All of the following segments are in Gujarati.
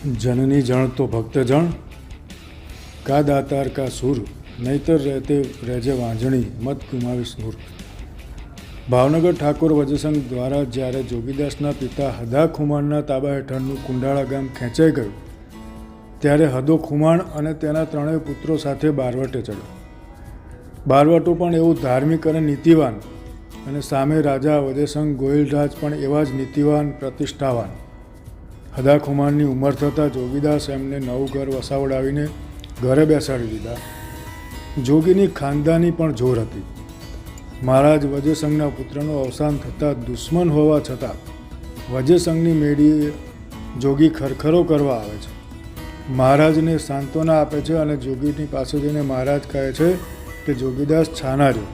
જનની જણ તો ભક્તજણ કા દાતાર કા સુર નહીતર રહેતે રહેજે વાંજણી મત ગુમાવીશ નૂર ભાવનગર ઠાકોર વજસંઘ દ્વારા જ્યારે જોગીદાસના પિતા હદા ખુમાણના તાબા હેઠળનું કુંડાળા ગામ ખેંચાઈ ગયું, ત્યારે હદો ખુમાણ અને તેના ત્રણેય પુત્રો સાથે બારવટે ચડ્યો. બારવટો પણ એવું ધાર્મિક અને નીતિવાન અને સામે રાજા વજયસંઘ ગોહિલરાજ પણ એવા જ નીતિવાન, પ્રતિષ્ઠાવાન. હદા ખુમાણની ઉંમર થતાં જોગીદાસ એમને નવું ઘર વસાવડાવીને ઘરે બેસાડી દીધા. જોગીની ખાનદાની પણ જોર હતી. મહારાજ વજયસંઘના પુત્રનું અવસાન થતાં દુશ્મન હોવા છતાં વજયસંઘની મેળીએ જોગી ખરખરો કરવા આવે છે. મહારાજને સાંત્વના આપે છે અને જોગીની પાસે જઈને મહારાજ કહે છે કે જોગીદાસ છાના રહ્યો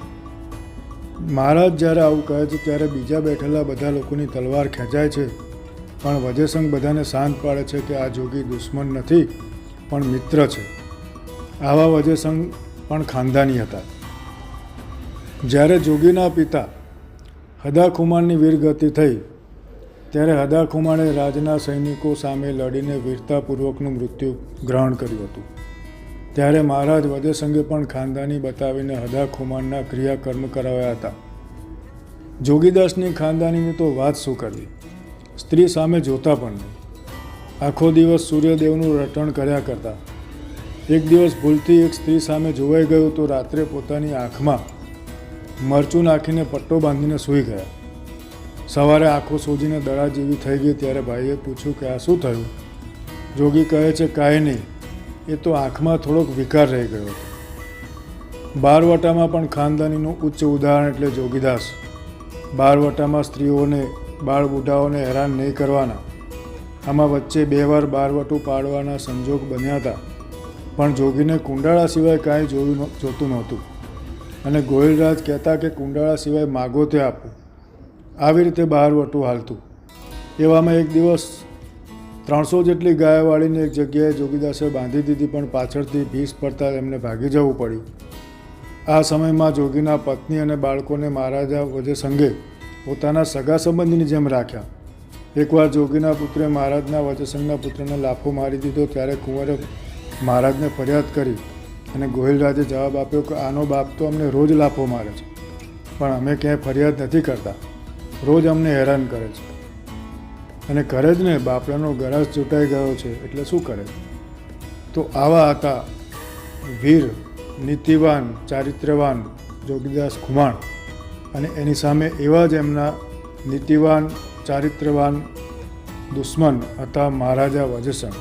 મહારાજ જ્યારે આવું કહે છે ત્યારે બીજા બેઠેલા બધા લોકોની તલવાર ખેંચાય છે. પણ વજયસંઘ બધાને શાંત પાડે છે કે આ જોગી દુશ્મન નથી, પણ મિત્ર છે. આવા વજયસંઘ પણ ખાનદાની હતા. જ્યારે જોગીના પિતા હદા ખુમાણની વીરગતિ થઈ, ત્યારે હદા ખુમાણે રાજના સૈનિકો સામે લડીને વીરતાપૂર્વકનું મૃત્યુ ગ્રહણ કર્યું હતું. ત્યારે મહારાજ વજયસંઘે પણ ખાનદાની બતાવીને હદા ખુમાણના ક્રિયાકર્મ કરાવ્યા હતા. જોગીદાસની ખાનદાનીની તો વાત શું કરવી? સ્ત્રી સામે જોતા પણ નહીં. આખો દિવસ સૂર્યદેવનું રટણ કર્યા કરતા. એક દિવસ ભૂલથી એક સ્ત્રી સામે જોવાઈ ગયું તો રાત્રે પોતાની આંખમાં મરચું નાખીને પટ્ટો બાંધીને સૂઈ ગયા. સવારે આંખો સોજીને દડા જેવી થઈ ગઈ ત્યારે ભાઈએ પૂછ્યું કે આ શું થયું? જોગી કહે છે, કાંઈ નહીં. એ તો આંખમાં થોડોક વિકાર રહી ગયો હતો. બારવટામાં પણ ખાનદાનીનું ઉચ્ચ ઉદાહરણ એટલે જોગીદાસ. બારવટામાં સ્ત્રીઓને બાળ બુઢાઓને હેરાન નહીં કરવાના. આમાં વચ્ચે બે વાર બારવટું પાડવાના સંજોગ બન્યા હતા. પણ જોગીને કુંડાળા સિવાય કાંઈ જોયું જોતું નહોતું. અને ગોહિલરાજ કહેતા કે કુંડાળા સિવાય માગો તે આપો. આવી રીતે બહારવટું હાલતું. એવામાં એક દિવસ ત્રણસો જેટલી ગાય વાળીને એક જગ્યાએ જોગીદાસે બાંધી દીધી પણ પાછળથી ભીસ પડતા એમને ભાગી જવું પડ્યું. આ સમયમાં જોગીના પત્ની અને બાળકોને મહારાજા વજયસંઘે પોતાના સગા સંબંધીની જેમ રાખ્યા. એકવાર જોગીના પુત્રે મહારાજના વચસંગના પુત્રને લાફો મારી દીધો ત્યારે કુંવરે મહારાજને ફરિયાદ કરી અને ગોહિલરાજે જવાબ આપ્યો કે આનો બાપ તો અમને રોજ લાફો મારે છે, પણ અમે ક્યાંય ફરિયાદ નથી કરતા. રોજ અમને હેરાન કરે છે. અને કરે જ ને બાપડાનો ગરાસ ચૂંટાઈ ગયો છે એટલે શું કરે તો આવા હતા વીર, નીતિવાન, ચારિત્ર્યવાન જોગીદાસ ખુમાણ. અને એની સામે એવા જ એમના નીતિવાન ચારિત્ર્યવાન દુશ્મન હતા મહારાજા વજસંગ